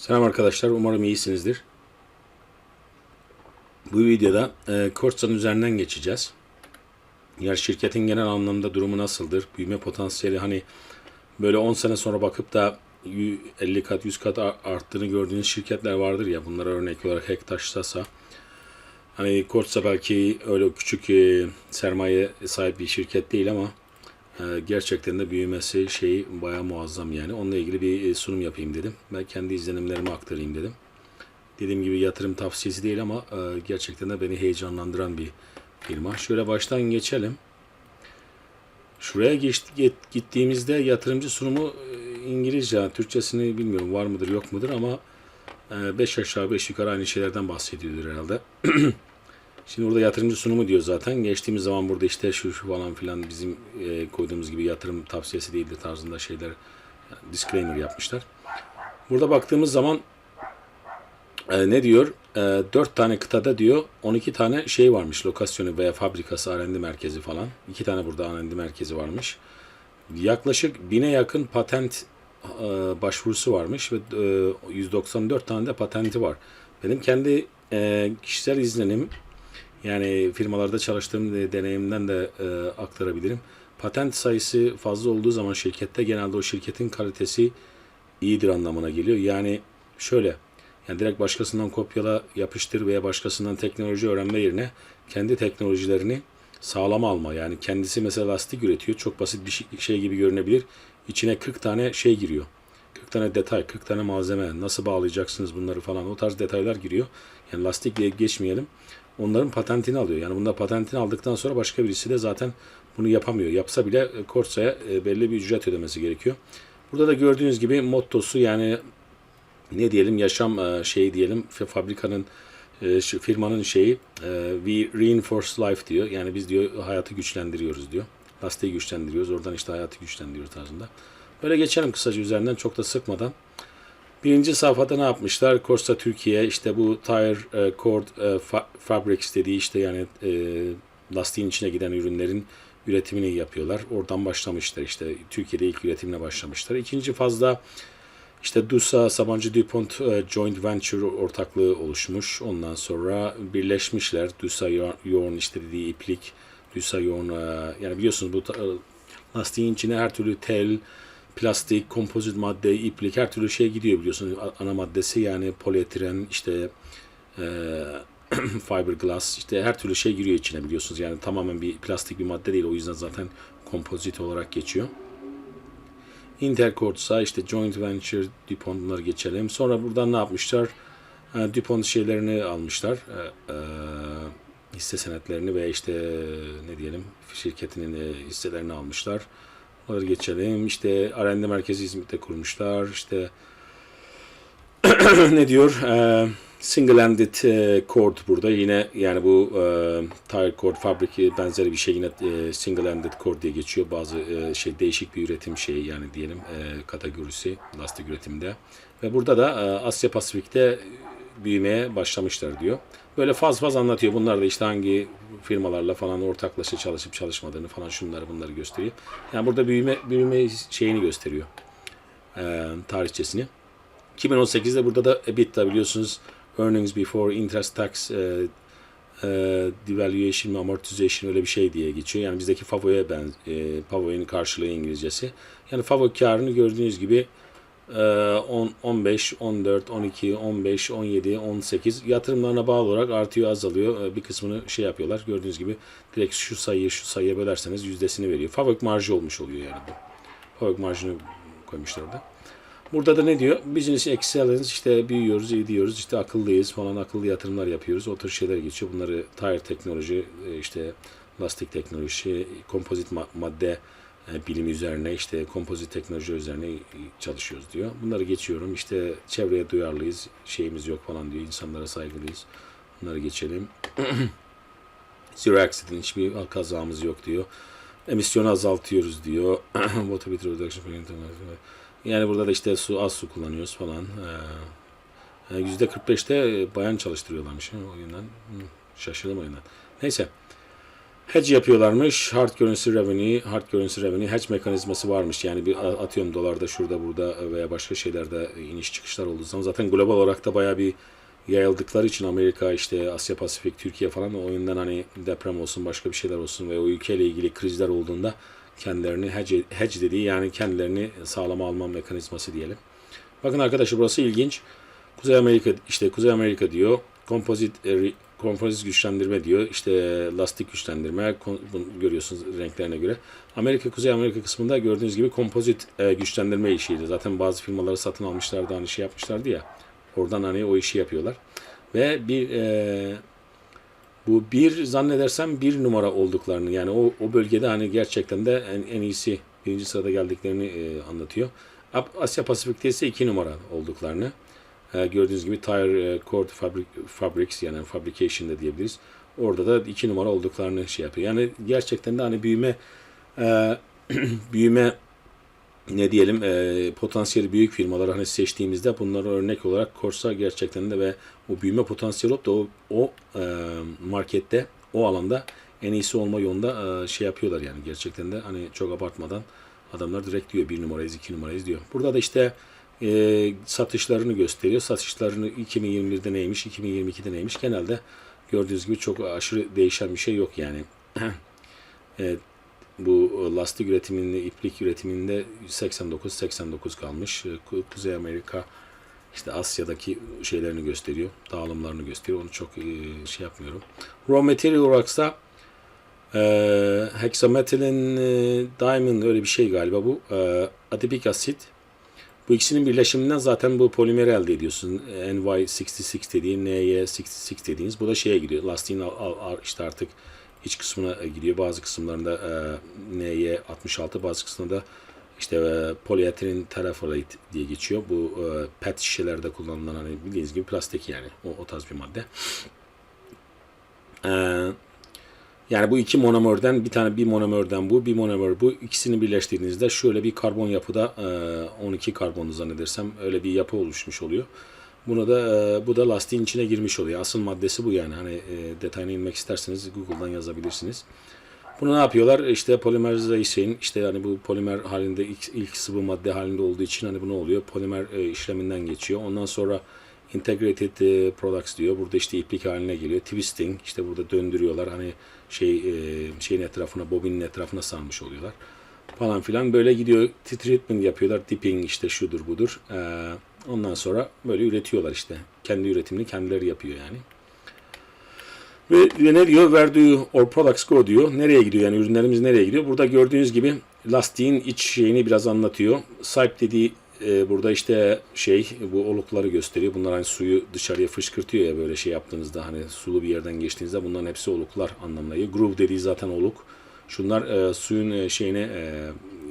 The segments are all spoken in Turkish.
Selam arkadaşlar, umarım iyisinizdir. Bu videoda e, Korsan üzerinden geçeceğiz. Yani şirketin genel anlamda durumu nasıldır? Büyüme potansiyeli hani böyle 10 sene sonra bakıp da 50 kat 100 kat ar- arttığını gördüğünüz şirketler vardır ya bunlara örnek olarak Hektaş, Sasa. Hani Korsa belki öyle küçük e, sermaye sahip bir şirket değil ama gerçekten de büyümesi şeyi bayağı muazzam yani. Onunla ilgili bir e, sunum yapayım dedim. Ben kendi izlenimlerimi aktarayım dedim. Dediğim gibi yatırım tavsiyesi değil ama e, gerçekten de beni heyecanlandıran bir firma. Şöyle baştan geçelim. Şuraya gittiğimizde yatırımcı sunumu e, İngilizce, Türkçesini bilmiyorum var mıdır yok mudur ama 5 aşağı 5 yukarı aynı şeylerden bahsediyordur herhalde. Şimdi burada yatırımcı sunumu diyor zaten. Geçtiğimiz zaman burada işte şu şu falan filan bizim e, koyduğumuz gibi yatırım tavsiyesi değildir tarzında şeyler yani disclaimer yapmışlar. Burada baktığımız zaman e, ne diyor? E, 4 tane kıtada diyor 12 tane şey varmış lokasyonu veya fabrikası R&D merkezi falan. 2 tane burada R&D merkezi varmış. Yaklaşık bine yakın patent e, başvurusu varmış ve e, 194 tane de patenti var. Benim kendi e, kişisel izlenim yani firmalarda çalıştığım de- deneyimden de e, aktarabilirim. Patent sayısı fazla olduğu zaman şirkette genelde o şirketin kalitesi iyidir anlamına geliyor. Yani şöyle yani direkt başkasından kopyala yapıştır veya başkasından teknoloji öğrenme yerine kendi teknolojilerini sağlam alma. Yani kendisi mesela lastik üretiyor. Çok basit bir şey gibi görünebilir. İçine 40 tane şey giriyor. 40 tane detay, 40 tane malzeme, nasıl bağlayacaksınız bunları falan o tarz detaylar giriyor. Yani lastik diye geçmeyelim. Onların patentini alıyor. Yani bunda patentini aldıktan sonra başka birisi de zaten bunu yapamıyor. Yapsa bile e, Corsa'ya e, belli bir ücret ödemesi gerekiyor. Burada da gördüğünüz gibi mottosu yani ne diyelim yaşam e, şeyi diyelim fa- fabrikanın e, firmanın şeyi e, we reinforce life diyor. Yani biz diyor hayatı güçlendiriyoruz diyor. Lastiği güçlendiriyoruz. Oradan işte hayatı güçlendiriyoruz tarzında. Böyle geçelim kısaca üzerinden çok da sıkmadan. Birinci sayfada ne yapmışlar? Corsa Türkiye işte bu tire e, cord e, fa- fabrics dediği işte yani e, lastiğin içine giden ürünlerin üretimini yapıyorlar. Oradan başlamışlar işte Türkiye'de ilk üretimine başlamışlar. İkinci fazla işte DUSA, Sabancı DuPont e, Joint Venture ortaklığı oluşmuş. Ondan sonra birleşmişler. DUSA yo- yoğun işte dediği iplik, DUSA yoğun e, yani biliyorsunuz bu e, lastiğin içine her türlü tel, plastik, kompozit madde, iplik her türlü şey gidiyor biliyorsunuz. Ana maddesi yani polietilen işte e, fiberglass işte her türlü şey giriyor içine biliyorsunuz. Yani tamamen bir plastik bir madde değil. O yüzden zaten kompozit olarak geçiyor. Intercords'a işte joint venture DuPont bunları geçelim. Sonra buradan ne yapmışlar? E, DuPont şeylerini almışlar. E, e, hisse senetlerini ve işte ne diyelim şirketinin e, hisselerini almışlar. Bunları geçelim. İşte R&D merkezi İzmit'te kurmuşlar. İşte ne diyor? E, Single-ended e, cord burada yine yani bu e, tire cord fabriki benzeri bir şey yine e, single-ended cord diye geçiyor. Bazı e, şey değişik bir üretim şeyi yani diyelim kategorisi lastik üretiminde. Ve burada da Asya Pasifik'te büyümeye başlamışlar diyor. Böyle faz faz anlatıyor. Bunlar da işte hangi firmalarla falan ortaklaşa çalışıp çalışmadığını falan şunları bunları gösteriyor. Yani burada büyüme büyüme şeyini gösteriyor. E, tarihçesini. 2018'de burada da EBITDA biliyorsunuz earnings before interest tax e, e, devaluation amortization öyle bir şey diye geçiyor. Yani bizdeki FAVO'ya ben e, FAVO'nun karşılığı İngilizcesi. Yani FAVO karını gördüğünüz gibi 10, 15, 14, 12, 15, 17, 18 yatırımlarına bağlı olarak artıyor azalıyor. E, bir kısmını şey yapıyorlar. Gördüğünüz gibi direkt şu sayıyı şu sayıya bölerseniz yüzdesini veriyor. FAVO marjı olmuş oluyor yani bu. FAVO marjını koymuşlar orada. Burada da ne diyor? Business excellence işte büyüyoruz, iyi diyoruz, işte akıllıyız falan akıllı yatırımlar yapıyoruz. O tür şeyler geçiyor. Bunları tire teknoloji, e, işte lastik teknoloji, kompozit ma- madde bilimi üzerine, işte kompozit teknoloji üzerine çalışıyoruz diyor. Bunları geçiyorum. İşte çevreye duyarlıyız, şeyimiz yok falan diyor. İnsanlara saygılıyız. Bunları geçelim. Zero accident, hiçbir kazamız yok diyor. Emisyonu azaltıyoruz diyor. Water bit reduction. Yani burada da işte su az su kullanıyoruz falan. Ee, Yüzde 45'te bayan çalıştırıyorlarmış. O yüzden şaşırdım o yüzden. Neyse. Hedge yapıyorlarmış. Hard currency revenue, hard currency revenue hedge mekanizması varmış. Yani bir atıyorum dolarda şurada burada veya başka şeylerde iniş çıkışlar olduğu zaman zaten global olarak da bayağı bir yayıldıkları için Amerika işte Asya Pasifik Türkiye falan o yüzden hani deprem olsun başka bir şeyler olsun ve o ülkeyle ilgili krizler olduğunda kendilerini hedge, hedge dediği yani kendilerini sağlama alma mekanizması diyelim. Bakın arkadaşlar burası ilginç. Kuzey Amerika işte Kuzey Amerika diyor. Kompozit e, kompozit güçlendirme diyor. İşte lastik güçlendirme bunu görüyorsunuz renklerine göre. Amerika Kuzey Amerika kısmında gördüğünüz gibi kompozit e, güçlendirme işiydi. Zaten bazı firmaları satın almışlardı hani şey yapmışlardı ya. Oradan hani o işi yapıyorlar. Ve bir e, bu bir zannedersem bir numara olduklarını yani o, o bölgede hani gerçekten de en, en iyisi birinci sırada geldiklerini e, anlatıyor. Asya Pasifik'te ise iki numara olduklarını. E, gördüğünüz gibi Tire e, Cord Fabric, Fabrics yani Fabrication da diyebiliriz. Orada da iki numara olduklarını şey yapıyor. Yani gerçekten de hani büyüme e, büyüme ne diyelim e, potansiyeli büyük firmaları hani seçtiğimizde bunları örnek olarak Korsa gerçekten de ve o büyüme potansiyeli olup da o, o e, markette o alanda en iyisi olma yolunda e, şey yapıyorlar yani gerçekten de hani çok abartmadan adamlar direkt diyor bir numarayız iki numarayız diyor. Burada da işte e, satışlarını gösteriyor. Satışlarını 2021'de neymiş 2022'de neymiş genelde gördüğünüz gibi çok aşırı değişen bir şey yok yani. evet, bu lastik üretiminde, iplik üretiminde 89-89 kalmış. Kuzey Amerika işte Asya'daki şeylerini gösteriyor, dağılımlarını gösteriyor. Onu çok e, şey yapmıyorum. Raw material olaraksa e, hexamethylen e, diamond öyle bir şey galiba bu. E, adipik asit. Bu ikisinin birleşiminden zaten bu polimeri elde ediyorsun. NY66 dediğin, NY66 dediğiniz. Bu da şeye gidiyor. Lastiğin al, al, işte artık iç kısmına gidiyor. Bazı kısımlarında e, NY66, bazı kısmında işte e, polietilen terephthalate diye geçiyor. Bu e, pet şişelerde kullanılan hani bildiğiniz gibi plastik yani. O, o tarz bir madde. E, yani bu iki monomerden bir tane bir monomerden bu, bir monomer bu. ikisini birleştirdiğinizde şöyle bir karbon yapıda e, 12 karbonlu zannedersem öyle bir yapı oluşmuş oluyor. Bunu da e, bu da lastiğin içine girmiş oluyor. Asıl maddesi bu yani. Hani e, detayına inmek isterseniz Google'dan yazabilirsiniz. Bunu ne yapıyorlar? İşte polimerizasyon işte yani bu polimer halinde ilk, ilk sıvı madde halinde olduğu için hani bu ne oluyor? Polimer e, işleminden geçiyor. Ondan sonra integrated e, products diyor. Burada işte iplik haline geliyor. Twisting işte burada döndürüyorlar. Hani şey e, şeyin etrafına, bobinin etrafına sarmış oluyorlar. Falan filan böyle gidiyor. Treatment yapıyorlar. Dipping işte şudur budur. Eee Ondan sonra böyle üretiyorlar işte. Kendi üretimini kendileri yapıyor yani. Ve ne diyor? Where do you, or products go diyor. Nereye gidiyor yani ürünlerimiz nereye gidiyor? Burada gördüğünüz gibi lastiğin iç şeyini biraz anlatıyor. Sahip dediği e, burada işte şey bu olukları gösteriyor. Bunlar hani suyu dışarıya fışkırtıyor ya böyle şey yaptığınızda hani sulu bir yerden geçtiğinizde bunların hepsi oluklar anlamına geliyor. Groove dediği zaten oluk. Şunlar e, suyun e, şeyini e,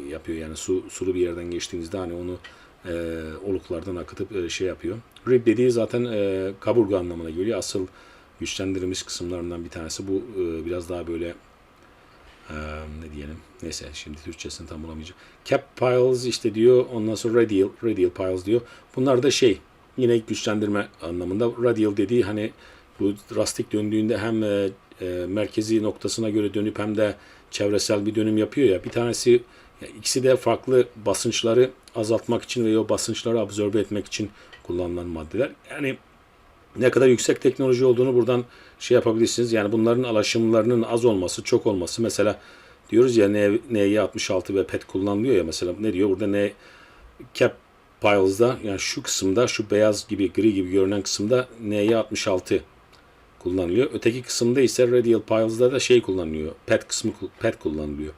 yapıyor yani su sulu bir yerden geçtiğinizde hani onu e, oluklardan akıtıp e, şey yapıyor. Rib dediği zaten e, kaburga anlamına geliyor. Asıl güçlendirilmiş kısımlarından bir tanesi. Bu e, biraz daha böyle ne diyelim. Neyse şimdi Türkçesini tam bulamayacağım. Cap piles işte diyor. Ondan sonra radial, radial piles diyor. Bunlar da şey yine güçlendirme anlamında. Radial dediği hani bu rastik döndüğünde hem e, e, merkezi noktasına göre dönüp hem de çevresel bir dönüm yapıyor ya. Bir tanesi yani ikisi de farklı basınçları azaltmak için ve o basınçları absorbe etmek için kullanılan maddeler. Yani ne kadar yüksek teknoloji olduğunu buradan şey yapabilirsiniz. Yani bunların alaşımlarının az olması, çok olması. Mesela diyoruz ya NY66 ve PET kullanılıyor ya mesela ne diyor burada ne cap piles'da yani şu kısımda şu beyaz gibi gri gibi görünen kısımda NY66 kullanılıyor. Öteki kısımda ise radial piles'da da şey kullanılıyor. PET kısmı PET kullanılıyor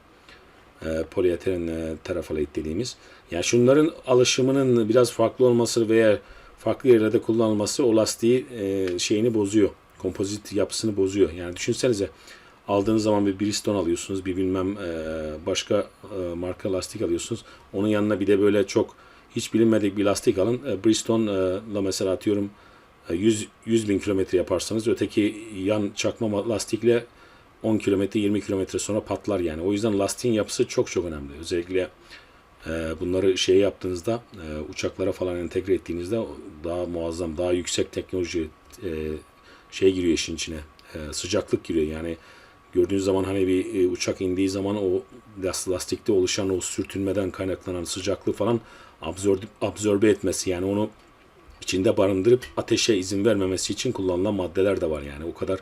e, polietilen e, terafalait dediğimiz. Yani şunların alışımının biraz farklı olması veya farklı yerlerde kullanılması o lastiği e, şeyini bozuyor. Kompozit yapısını bozuyor. Yani düşünsenize aldığınız zaman bir Bridgestone alıyorsunuz, bir bilmem e, başka e, marka lastik alıyorsunuz. Onun yanına bir de böyle çok hiç bilinmedik bir lastik alın. E, Bridgestone'la mesela atıyorum 100, 100 bin kilometre yaparsanız öteki yan çakma lastikle 10 kilometre 20 kilometre sonra patlar yani. O yüzden lastiğin yapısı çok çok önemli. Özellikle bunları şey yaptığınızda uçaklara falan entegre ettiğinizde daha muazzam, daha yüksek teknoloji şey giriyor işin içine. E, sıcaklık giriyor. Yani gördüğünüz zaman hani bir e, uçak indiği zaman o las- lastikte oluşan o sürtünmeden kaynaklanan sıcaklığı falan absorbe, absorbe etmesi yani onu içinde barındırıp ateşe izin vermemesi için kullanılan maddeler de var yani. O kadar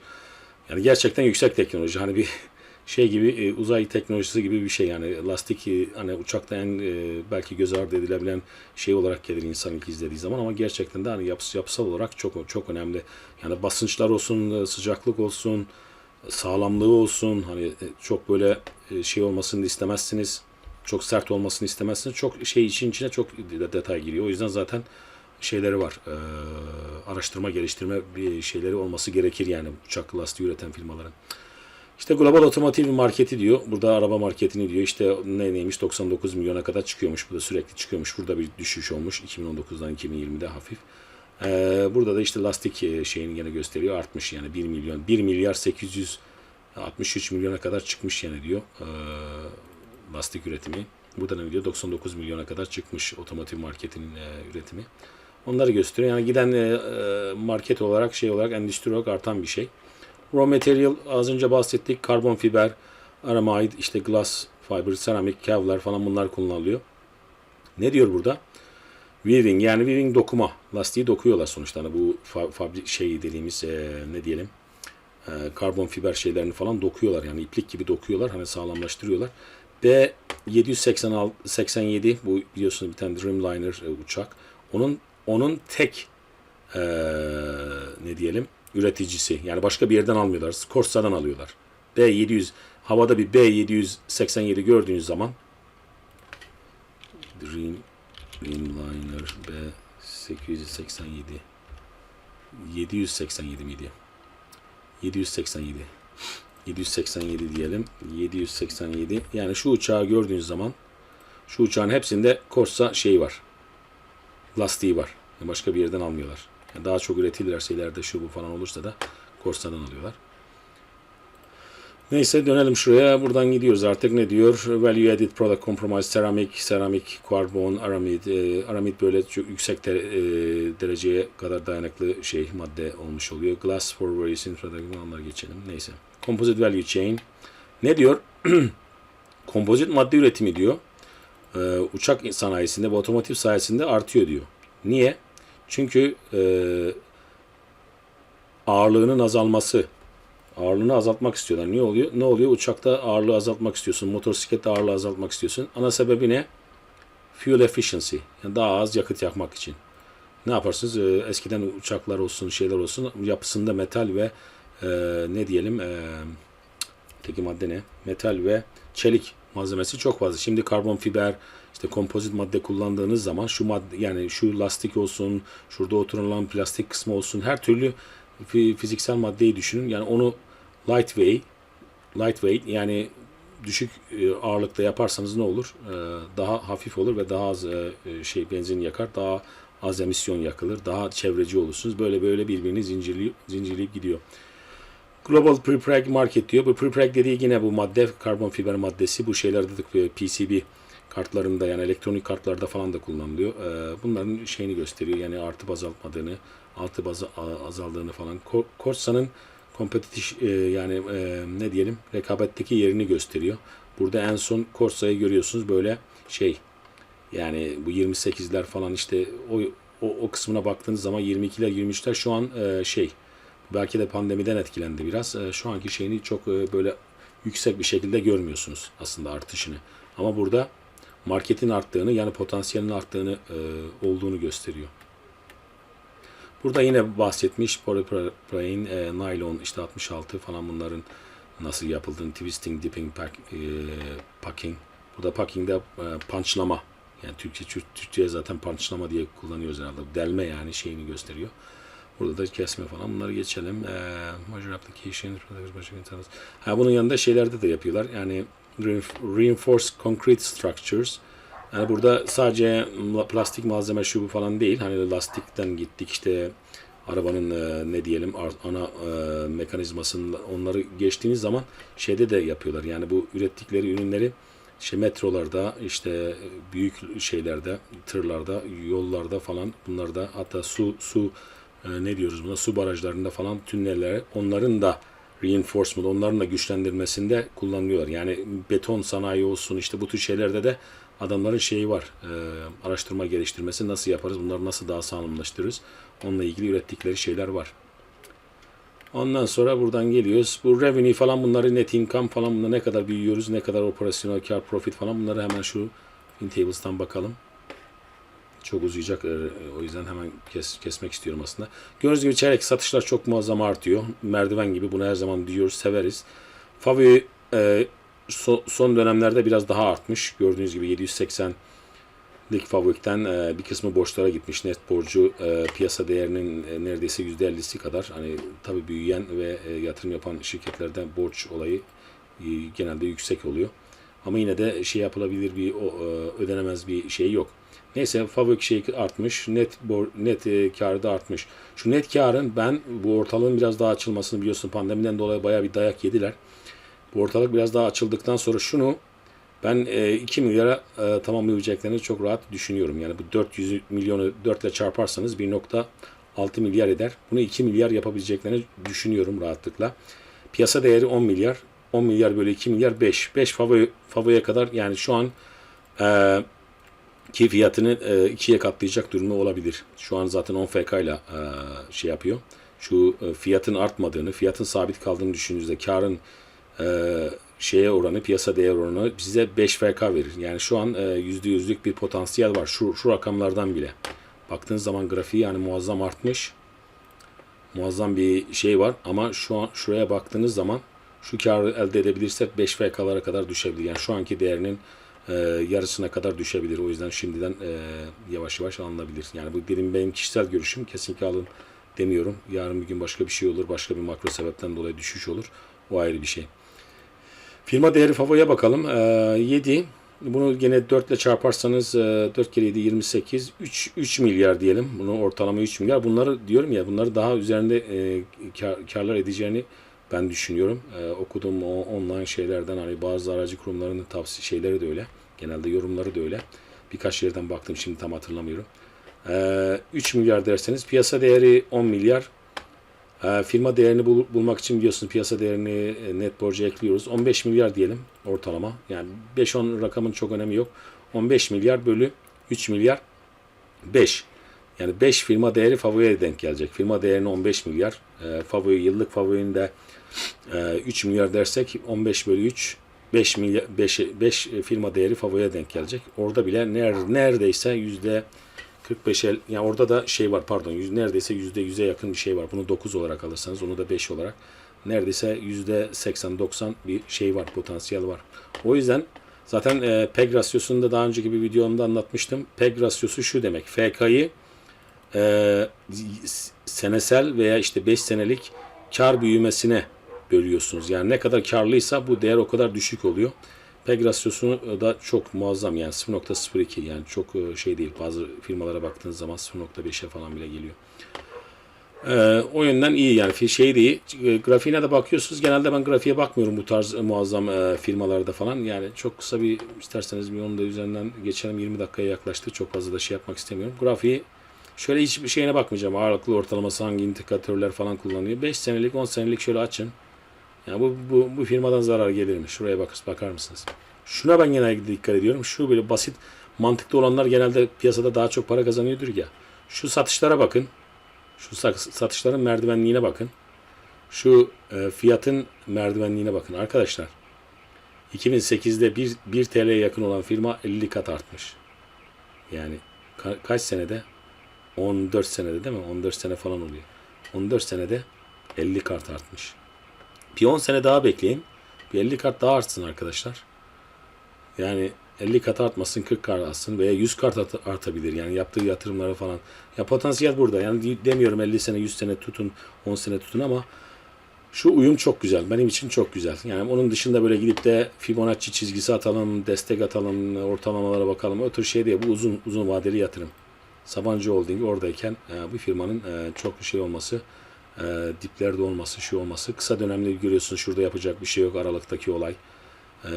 yani gerçekten yüksek teknoloji. Hani bir şey gibi e, uzay teknolojisi gibi bir şey yani lastik e, hani uçakta en e, belki göz ardı edilebilen şey olarak gelir insan ilk izlediği zaman ama gerçekten de hani yapıs, yapısal olarak çok çok önemli. Yani basınçlar olsun, e, sıcaklık olsun, sağlamlığı olsun hani e, çok böyle e, şey olmasını istemezsiniz. Çok sert olmasını istemezsiniz. Çok şey için içine çok de- detay giriyor. O yüzden zaten şeyleri var. e, araştırma, geliştirme bir şeyleri olması gerekir yani uçak lastiği üreten firmaların. İşte global otomotiv marketi diyor. Burada araba marketini diyor. İşte ne neymiş 99 milyona kadar çıkıyormuş. Bu da sürekli çıkıyormuş. Burada bir düşüş olmuş 2019'dan 2020'de hafif. Ee, burada da işte lastik e, şeyini yine gösteriyor. Artmış yani 1 milyon 1 milyar 863 milyona kadar çıkmış yani diyor. Ee, lastik üretimi. Burada ne diyor? 99 milyona kadar çıkmış otomotiv marketinin e, üretimi. Onları gösteriyor. Yani giden e, e, market olarak şey olarak endüstri olarak artan bir şey. Raw material az önce bahsettik. Karbon fiber, aramid, işte glass fiber, seramik, kevlar falan bunlar kullanılıyor. Ne diyor burada? Weaving yani weaving dokuma. Lastiği dokuyorlar sonuçta. Hani bu fa- fabrik şey dediğimiz e, ne diyelim e, karbon fiber şeylerini falan dokuyorlar. Yani iplik gibi dokuyorlar. Hani sağlamlaştırıyorlar. B 787 bu biliyorsunuz bir tane Dreamliner e, uçak. Onun onun tek e, ne diyelim üreticisi. Yani başka bir yerden almıyorlar. Corsa'dan alıyorlar. B700 havada bir B787 gördüğünüz zaman Dream Dreamliner B887 787 miydi? 787 787 diyelim. 787 yani şu uçağı gördüğünüz zaman şu uçağın hepsinde Corsa şeyi var. Lastiği var. Başka bir yerden almıyorlar. Yani daha çok üretilirse ileride şu bu falan olursa da Corsa'dan alıyorlar. Neyse dönelim şuraya. Buradan gidiyoruz artık. Ne diyor? Value added product compromise, seramik, seramik, karbon, aramid. E, aramid böyle çok yüksek de- e, dereceye kadar dayanıklı şey madde olmuş oluyor. Glass for various product. Onları geçelim. Neyse. Composite value chain. Ne diyor? Kompozit madde üretimi diyor. E, uçak sanayisinde ve otomotiv sayesinde artıyor diyor. Niye? Çünkü e, ağırlığının azalması ağırlığını azaltmak istiyorlar. Ne oluyor? Ne oluyor? Uçakta ağırlığı azaltmak istiyorsun. Motosiklette ağırlığı azaltmak istiyorsun. Ana sebebi ne? Fuel efficiency. Yani daha az yakıt yakmak için. Ne yaparsınız? Ee, eskiden uçaklar olsun, şeyler olsun yapısında metal ve e, ne diyelim e, teki madde ne? Metal ve çelik malzemesi çok fazla. Şimdi karbon fiber, işte kompozit madde kullandığınız zaman şu madde yani şu lastik olsun, şurada oturulan plastik kısmı olsun her türlü fi- fiziksel maddeyi düşünün. Yani onu lightweight lightweight yani düşük e, ağırlıkta yaparsanız ne olur? E, Daha hafif olur ve daha az e, şey benzin yakar, daha az emisyon yakılır, daha çevreci olursunuz. Böyle böyle birbirini zincirleyip, zincirleyip gidiyor. Global Prepreg Market diyor. Bu prepreg dediği yine bu madde, karbon fiber maddesi. Bu şeylerde de PCB kartlarında yani elektronik kartlarda falan da kullanılıyor. E, Bunların şeyini gösteriyor. Yani artıp azaltmadığını, artıp azaldığını falan. Ko- Corsa'nın kompetitif e, yani e, ne diyelim rekabetteki yerini gösteriyor. Burada en son Corsa'yı görüyorsunuz böyle şey yani bu 28'ler falan işte o, o, o kısmına baktığınız zaman 22'ler 23'ler şu an e, şey belki de pandemiden etkilendi biraz. Şu anki şeyini çok böyle yüksek bir şekilde görmüyorsunuz aslında artışını. Ama burada marketin arttığını yani potansiyelin arttığını e, olduğunu gösteriyor. Burada yine bahsetmiş polypropylene, e, nylon işte 66 falan bunların nasıl yapıldığını, twisting, dipping, pack, e, packing. Burada packing'de e, punchlama. Yani Türkçe Türk- Türkçe'ye zaten punchlama diye kullanıyoruz herhalde. Delme yani şeyini gösteriyor. Burada da kesme falan. Bunları geçelim. E, major application. Ha, bunun yanında şeylerde de yapıyorlar. Yani reinforced concrete structures. Yani burada sadece plastik malzeme şu bu falan değil. Hani lastikten gittik işte arabanın e, ne diyelim ana e, mekanizmasının onları geçtiğiniz zaman şeyde de yapıyorlar. Yani bu ürettikleri ürünleri işte metrolarda işte büyük şeylerde tırlarda yollarda falan bunlarda hatta su su e, ne diyoruz buna su barajlarında falan tünnellere onların da reinforcement onların da güçlendirmesinde kullanılıyorlar. Yani beton sanayi olsun işte bu tür şeylerde de adamların şeyi var. e, araştırma geliştirmesi nasıl yaparız? Bunları nasıl daha sağlamlaştırırız? Onunla ilgili ürettikleri şeyler var. Ondan sonra buradan geliyoruz. Bu revenue falan bunları net income falan bunları ne kadar büyüyoruz, ne kadar operasyonel kar profit falan bunları hemen şu FinTables'tan bakalım. Çok uzayacak. e, O yüzden hemen kes, kesmek istiyorum aslında. Gördüğünüz gibi çeyrek satışlar çok muazzam artıyor. Merdiven gibi bunu her zaman diyoruz, severiz. Favi e, so- son dönemlerde biraz daha artmış. Gördüğünüz gibi 780 lik Fabrik'ten e, bir kısmı borçlara gitmiş. Net borcu e, piyasa değerinin e, neredeyse %50'si kadar. Hani tabii büyüyen ve e, yatırım yapan şirketlerden borç olayı e, genelde yüksek oluyor. Ama yine de şey yapılabilir bir e, ödenemez bir şey yok. Neyse fabrik şey artmış, net bor, net e, karı da artmış. Şu net karın ben bu ortalığın biraz daha açılmasını biliyorsun pandemiden dolayı bayağı bir dayak yediler. Bu ortalık biraz daha açıldıktan sonra şunu ben e, 2 milyara e, tamamlayabileceklerini çok rahat düşünüyorum. Yani bu 400 milyonu 4 ile çarparsanız 1.6 milyar eder. Bunu 2 milyar yapabileceklerini düşünüyorum rahatlıkla. Piyasa değeri 10 milyar. 10 milyar bölü 2 milyar 5. 5 Favo'ya Favo'ya kadar yani şu an e, ki fiyatını e, ikiye katlayacak durumu olabilir. Şu an zaten 10 FK ile e, şey yapıyor. Şu e, fiyatın artmadığını, fiyatın sabit kaldığını düşündüğünüzde karın e, şeye oranı, piyasa değer oranı size 5 FK verir. Yani şu an e, %100'lük bir potansiyel var. Şu, şu rakamlardan bile. Baktığınız zaman grafiği yani muazzam artmış. Muazzam bir şey var ama şu an şuraya baktığınız zaman şu karı elde edebilirsek 5 FK'lara kadar düşebilir. Yani şu anki değerinin e, yarısına kadar düşebilir. O yüzden şimdiden e, yavaş yavaş alınabilir. Yani bu benim benim kişisel görüşüm. Kesinlikle alın demiyorum. Yarın bir gün başka bir şey olur. Başka bir makro sebepten dolayı düşüş olur. O ayrı bir şey. Firma değeri Favo'ya bakalım. E, 7. Bunu gene 4 ile çarparsanız e, 4 kere 7 28. 3, 3 milyar diyelim. Bunu ortalama 3 milyar. Bunları diyorum ya bunları daha üzerinde e, kar, karlar edeceğini ben düşünüyorum. E, okuduğum o online şeylerden hani bazı aracı kurumlarının tavsiye şeyleri de öyle. Genelde yorumları da öyle. Birkaç yerden baktım şimdi tam hatırlamıyorum. E, 3 milyar derseniz piyasa değeri 10 milyar. E, firma değerini bul- bulmak için biliyorsunuz piyasa değerini e, net borca ekliyoruz. 15 milyar diyelim ortalama. Yani 5-10 rakamın çok önemi yok. 15 milyar bölü 3 milyar 5. Yani 5 firma değeri Favo'ya denk gelecek. Firma değerini 15 milyar. E, Favo'yu yıllık Favo'yu da e, 3 milyar dersek 15 bölü 3 5 milyar 5, 5 firma değeri Favo'ya denk gelecek. Orada bile ner, neredeyse yüzde 45 el, yani orada da şey var pardon yüz, neredeyse yüzde 100'e yakın bir şey var. Bunu 9 olarak alırsanız onu da 5 olarak neredeyse yüzde 80-90 bir şey var potansiyel var. O yüzden zaten e, PEG rasyosunu da daha önceki bir videomda anlatmıştım. PEG rasyosu şu demek. FK'yı e, senesel veya işte 5 senelik kar büyümesine bölüyorsunuz. Yani ne kadar karlıysa bu değer o kadar düşük oluyor. PEG rasyosunu da çok muazzam yani 0.02 yani çok e, şey değil. Bazı firmalara baktığınız zaman 0.5'e falan bile geliyor. Ee, o yönden iyi yani şey değil. E, Grafiğine de bakıyorsunuz. Genelde ben grafiğe bakmıyorum bu tarz e, muazzam e, firmalarda falan. Yani çok kısa bir isterseniz bir onu da üzerinden geçelim. 20 dakikaya yaklaştı. Çok fazla da şey yapmak istemiyorum. Grafiği şöyle hiçbir şeyine bakmayacağım. Ağırlıklı ortalaması hangi indikatörler falan kullanıyor. 5 senelik 10 senelik şöyle açın. Yani bu, bu, bu firmadan zarar gelir mi? Şuraya bakır, bakar mısınız? Şuna ben genelde dikkat ediyorum. Şu böyle basit mantıklı olanlar genelde piyasada daha çok para kazanıyordur ya. Şu satışlara bakın. Şu sa- satışların merdivenliğine bakın. Şu e, fiyatın merdivenliğine bakın. Arkadaşlar 2008'de 1, 1 TL'ye yakın olan firma 50 kat artmış. Yani ka- kaç senede? 14 senede değil mi? 14 sene falan oluyor. 14 senede 50 kat artmış. Bir 10 sene daha bekleyin. Bir 50 kat daha artsın arkadaşlar. Yani 50 kat artmasın 40 kat artsın veya 100 kat art- artabilir. Yani yaptığı yatırımlara falan. Ya potansiyel burada. Yani demiyorum 50 sene 100 sene tutun 10 sene tutun ama şu uyum çok güzel. Benim için çok güzel. Yani onun dışında böyle gidip de Fibonacci çizgisi atalım, destek atalım, ortalamalara bakalım. O tür şey değil. Bu uzun uzun vadeli yatırım. Sabancı Holding oradayken e, bu firmanın e, çok şey olması, e, diplerde olması, şu olması. Kısa dönemde görüyorsunuz şurada yapacak bir şey yok Aralık'taki olay. E,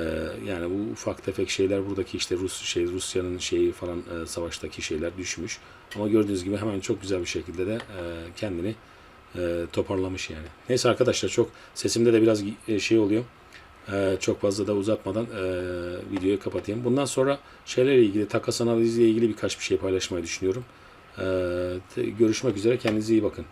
yani bu ufak tefek şeyler buradaki işte Rus şey Rusya'nın şeyi falan e, savaştaki şeyler düşmüş. Ama gördüğünüz gibi hemen çok güzel bir şekilde de e, kendini e, toparlamış yani. Neyse arkadaşlar çok sesimde de biraz e, şey oluyor. E, çok fazla da uzatmadan e, videoyu kapatayım. Bundan sonra şeylerle ilgili takas analiziyle ilgili birkaç bir şey paylaşmayı düşünüyorum. E, te- görüşmek üzere kendinize iyi bakın.